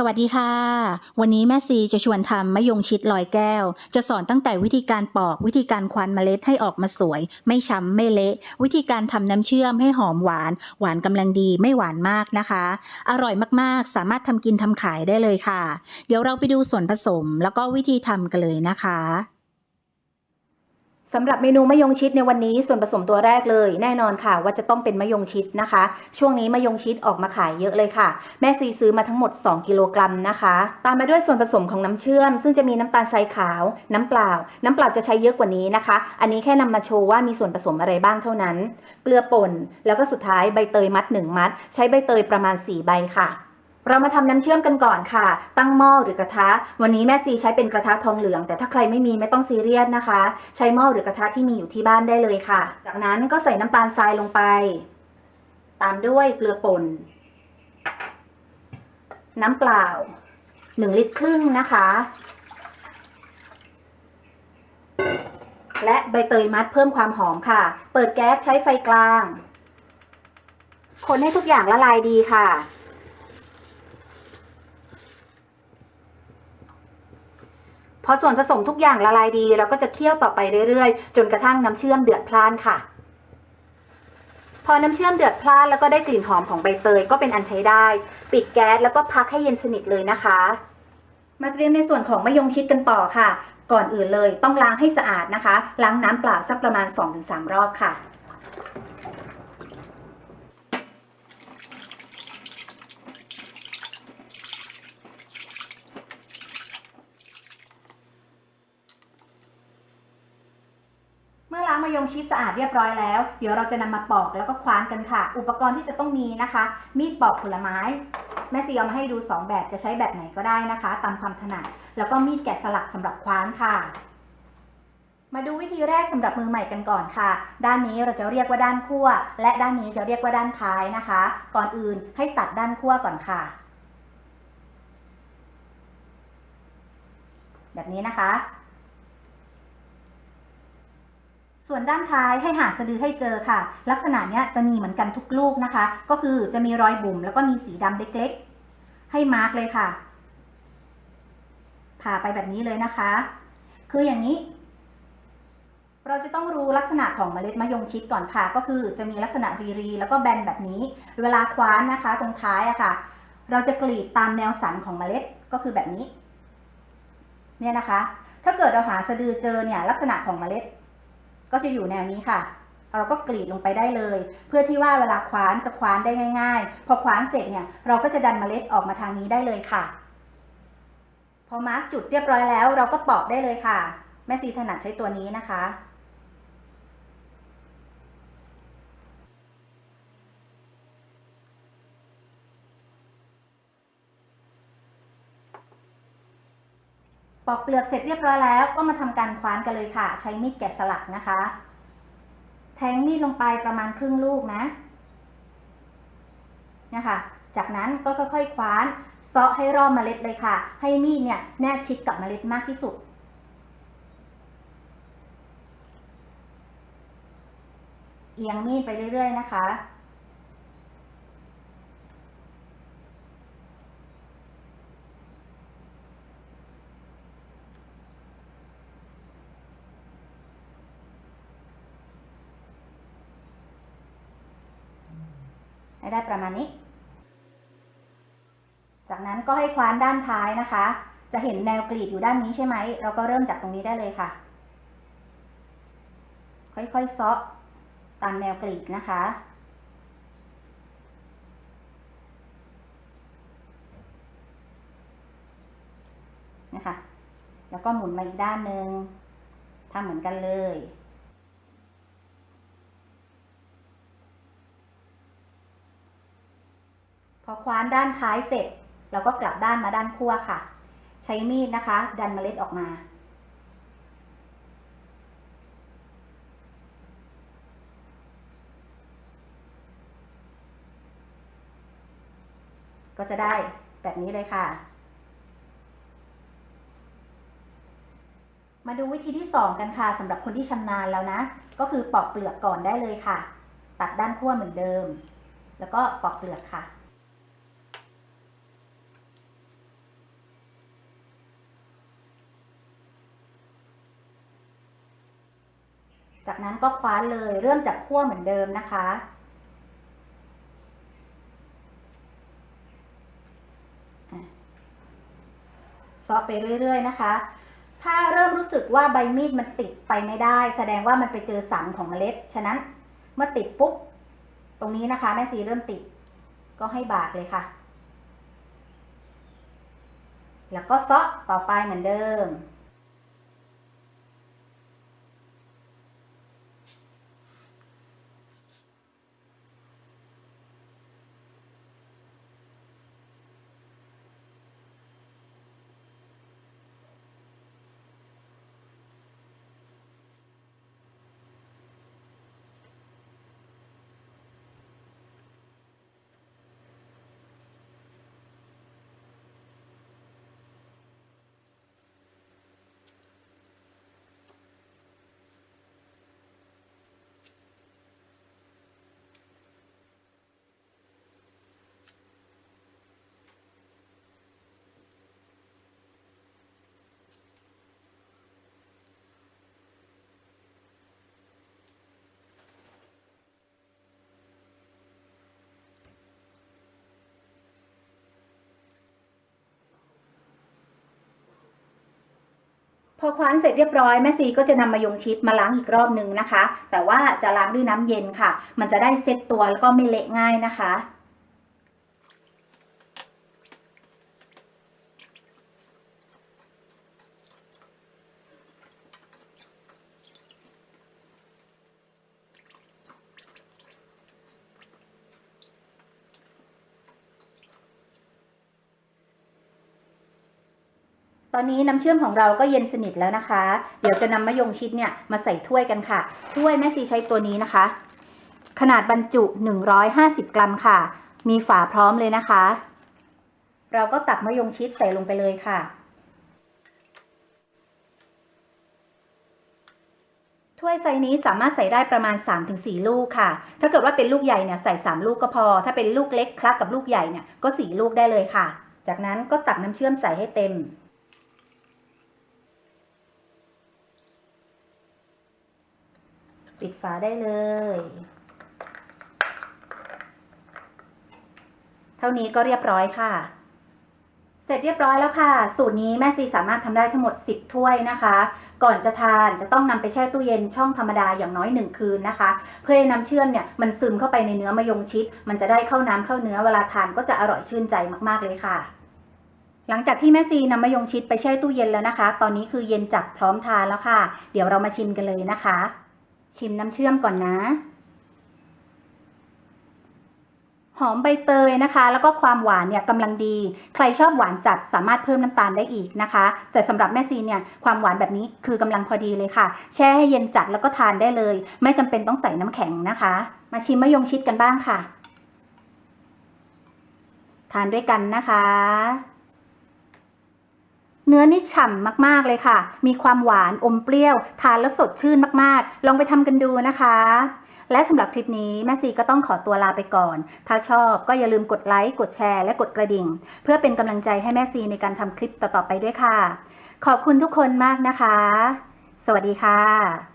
สวัสดีค่ะ วันนี้แม่ซีจะชวนทำมะยงชิดลอยแก้ว จะสอนตั้งแต่วิธีการปอกวิธีการควานเมล็ดให้ออกมาสวย ไม่ช้ำไม่เละ วิธีการทำน้ำเชื่อมให้หอมหวาน หวานกำลังดีไม่หวานมากนะคะ อร่อยมากๆ สามารถทำกินทำขายได้เลยค่ะ เดี๋ยวเราไปดูส่วนผสมแล้วก็วิธีทำกันเลยนะคะ สำหรับเมนูมะยงชิดในวันนี้ส่วนผสมตัวแรกเลย แน่นอนค่ะ ว่าจะต้องเป็นมะยงชิดนะคะ ช่วงนี้มะยงชิดออกมาขายเยอะเลยค่ะ แม่ซีซื้อมาทั้งหมด 2 กิโลกรัมนะคะ ตามมาด้วยส่วนผสมของน้ำเชื่อม ซึ่งจะมีน้ำตาลทรายขาว น้ำเปล่า น้ำเปล่าจะใช้เยอะกว่านี้นะคะ อันนี้แค่นำมาโชว์ว่ามีส่วนผสมอะไรบ้างเท่านั้น เกลือป่น แล้วก็สุดท้ายใบเตยมัด 1 มัด ใช้ใบเตยประมาณ 4 ใบค่ะ เรามาทำน้ำเชื่อมกันก่อนค่ะ ตั้งหม้อหรือกระทะ วันนี้แม่ซีใช้เป็นกระทะทองเหลือง แต่ถ้าใครไม่มีไม่ต้องซีเรียสนะคะ ใช้หม้อหรือกระทะที่มีอยู่ที่บ้านได้เลยค่ะ จากนั้นก็ใส่น้ำตาลทรายลงไป ตามด้วยเกลือป่น น้ำเปล่า1ลิตรครึ่งนะคะ และใบเตยมัดเพิ่มความหอมค่ะ เปิดแก๊สใช้ไฟกลาง คนให้ทุกอย่างละลายดีค่ะ พอส่วนผสมทุกอย่างละลายดี เราก็จะเคี่ยวต่อไปเรื่อยๆ จนกระทั่งน้ำเชื่อมเดือดพล่านค่ะ พอน้ำเชื่อมเดือดพล่านแล้วก็ได้กลิ่นหอมของใบเตยก็เป็นอันใช้ได้ ปิดแก๊สแล้วก็พักให้เย็นสนิทเลยนะคะ มาเตรียมในส่วนของมะยงชิดกันต่อค่ะ ก่อนอื่นเลยต้องล้างให้สะอาดนะคะ ล้างน้ำเปล่าสักประมาณ 2-3 รอบค่ะ เมื่อล้างมะ ยงชิดสะอาดเรียบร้อยแล้ว เดี๋ยวเราจะนำมาปอกแล้วก็คว้านกันค่ะ อุปกรณ์ที่จะต้องมีนะคะ มีดปอกผลไม้ แม่ซีเอามาให้ดู 2 แบบจะใช้แบบไหนก็ได้นะคะ ตามความถนัด แล้วก็มีดแกะสลักสำหรับคว้านค่ะ มาดูวิธีแรกสำหรับมือใหม่กันก่อนค่ะ ด้านนี้เราจะเรียกว่าด้านขั้ว และด้านนี้จะเรียกว่าด้านท้ายนะคะ ก่อนอื่นให้ตัดด้านขั้วก่อนค่ะ แบบนี้นะคะ ส่วนด้านท้ายให้หาสะดือให้เจอค่ะ ลักษณะเนี้ยจะมีเหมือนกันทุกลูกนะคะ ก็คือจะมีรอยบุ๋มแล้วก็มีสีดำเล็กๆ ให้มาร์กเลยค่ะ ผ่าไปแบบนี้เลยนะคะ คืออย่างนี้ เราจะต้องรู้ลักษณะของเมล็ดมะยงชิดก่อนค่ะ ก็คือจะมีลักษณะรีๆแล้วก็แบนแบบนี้ เวลาคว้านนะคะ ตรงท้ายอะค่ะ เราจะกรีดตามแนวสันของเมล็ดก็คือแบบนี้ เนี่ยนะคะ ถ้าเกิดเราหาสะดือเจอเนี่ยลักษณะของเมล็ด ก็จะอยู่แนวนี้ค่ะ เราก็กรีดลงไปได้เลย เพื่อที่ว่าเวลาคว้านจะคว้านได้ง่าย ๆ พอคว้านเสร็จเนี่ยเราก็จะดันเมล็ดออกมาทางนี้ได้เลยค่ะ พอมาร์กจุดเรียบร้อยแล้ว เราก็ปอกได้เลยค่ะ แม่ซีถนัดใช้ตัวนี้นะคะ ปอกเปลือกเสร็จเรียบร้อยแล้วก็มาทำการคว้านกันเลยค่ะ ใช้มีดแกะสลักนะคะ แทงมีดลงไปประมาณครึ่งลูกนะนะคะจากนั้นก็ค่อยๆคว้านเซาะให้รอบเมล็ดเลยค่ะ ให้มีดเนี่ยแนบชิดกับเมล็ดมากที่สุดเอียงมีดไปเรื่อย ๆ นะคะ ให้ได้ประมาณนี้ จากนั้นก็ให้คว้านด้านท้ายนะคะ จะเห็นแนวกรีดอยู่ด้านนี้ใช่ไหม เราก็เริ่มจากตรงนี้ได้เลยค่ะ ค่อยๆเซาะตามแนวกรีดนะคะนะคะ แล้วก็หมุนมาอีกด้านหนึ่งทำเหมือนกันเลย พอคว้าน ด้านท้ายเสร็จ เราก็กลับด้านมาด้านขั้วค่ะ ใช้มีดนะคะ ดันเมล็ดออกมา ก็จะได้แบบนี้เลยค่ะ มาดูวิธีที่ 2 กันค่ะสำหรับคนที่ชำนาญแล้วนะ ก็คือปอกเปลือกก่อนได้เลยค่ะ ตัดด้านขั้วเหมือนเดิม แล้วก็ปอกเปลือกค่ะ จากนั้นก็คว้านเลยเริ่มจากขั้วเหมือนเดิมนะคะ ซอไปเรื่อยๆนะคะ ถ้าเริ่มรู้สึกว่าใบมีดมันติดไปไม่ได้ แสดงว่ามันไปเจอสันของเมล็ด ฉะนั้นเมื่อติดปุ๊บ ตรงนี้นะคะแม่ซีเริ่มติด ก็ให้บากเลยค่ะ แล้วก็เซาะต่อไปเหมือนเดิม พอคว้านเสร็จเรียบร้อยแม่ซีก็จะนำมายงชิดมาล้างอีกรอบนึงนะคะ แต่ว่าจะล้างด้วยน้ำเย็นค่ะ มันจะได้เซ็ตตัวแล้วก็ไม่เละง่ายนะคะ ต อนนี้น้ำเชื่อมของเราก็เย็นสนิทแล้วนะคะ เดี๋ยวจะนำมะยงชิดเนี่ยมาใส่ถ้วยกันค่ะ ถ้วยแม่ซีใช้ตัวนี้นะคะ ขนาดบรรจุ 150 กรัมค่ะ มีฝาพร้อมเลยนะคะ เราก็ตักมะยงชิดใส่ลงไปเลยค่ะ ถ้วยไซส์นี้สามารถใส่ได้ประมาณ 3-4 ลูกค่ะ ถ้าเกิดว่าเป็นลูกใหญ่เนี่ยใส่ 3 ลูกก็พอ ถ้าเป็นลูกเล็กคลักกับลูกใหญ่เนี่ยก็ 4 ลูกได้เลยค่ะ จากนั้นก็ตักน้ำเชื่อมใส่ให้เต็ม ปิดฝาได้เลย เท่านี้ก็เรียบร้อยค่ะ เสร็จเรียบร้อยแล้วค่ะ สูตรนี้แม่ซีสามารถทำได้ทั้งหมด 10 ถ้วยนะคะ ก่อนจะทานจะต้องนำไปแช่ตู้เย็นช่องธรรมดาอย่างน้อย 1 คืนนะคะ เพื่อให้น้ำเชื่อมเนี่ยมันซึมเข้าไปในเนื้อมะยงชิด มันจะได้เข้าน้ำเข้าเนื้อเวลาทานก็จะอร่อยชื่นใจมากๆเลยค่ะหลังจากที่แม่ซีนำมะยงชิดไปแช่ตู้เย็นแล้วนะคะ ตอนนี้คือเย็นจัดพร้อมทานแล้วค่ะ เดี๋ยวเรามาชิมกันเลยนะคะ ชิมน้ำเชื่อมก่อนนะ หอมใบเตยนะคะ แล้วก็ความหวานเนี่ยกำลังดี ใครชอบหวานจัดสามารถเพิ่มน้ำตาลได้อีกนะคะ แต่สำหรับแม่ซีเนี่ยความหวานแบบนี้คือกำลังพอดีเลยค่ะ แช่ให้เย็นจัดแล้วก็ทานได้เลย ไม่จำเป็นต้องใส่น้ำแข็งนะคะ มาชิมมะยงชิดกันบ้างค่ะ ทานด้วยกันนะคะ เนื้อนี่ฉ่ำมาก ๆ เลยค่ะ มีความหวานอมเปรี้ยว ทานแล้วสดชื่นมาก ๆ ลองไปทำกันดูนะคะ และสำหรับคลิปนี้แม่ซีก็ต้องขอตัวลาไปก่อน ถ้าชอบก็อย่าลืมกดไลค์ กดแชร์ และกดกระดิ่ง เพื่อเป็นกำลังใจให้แม่ซีในการทำคลิปต่อ ๆ ไปด้วยค่ะ ขอบคุณทุกคนมากนะคะ สวัสดีค่ะ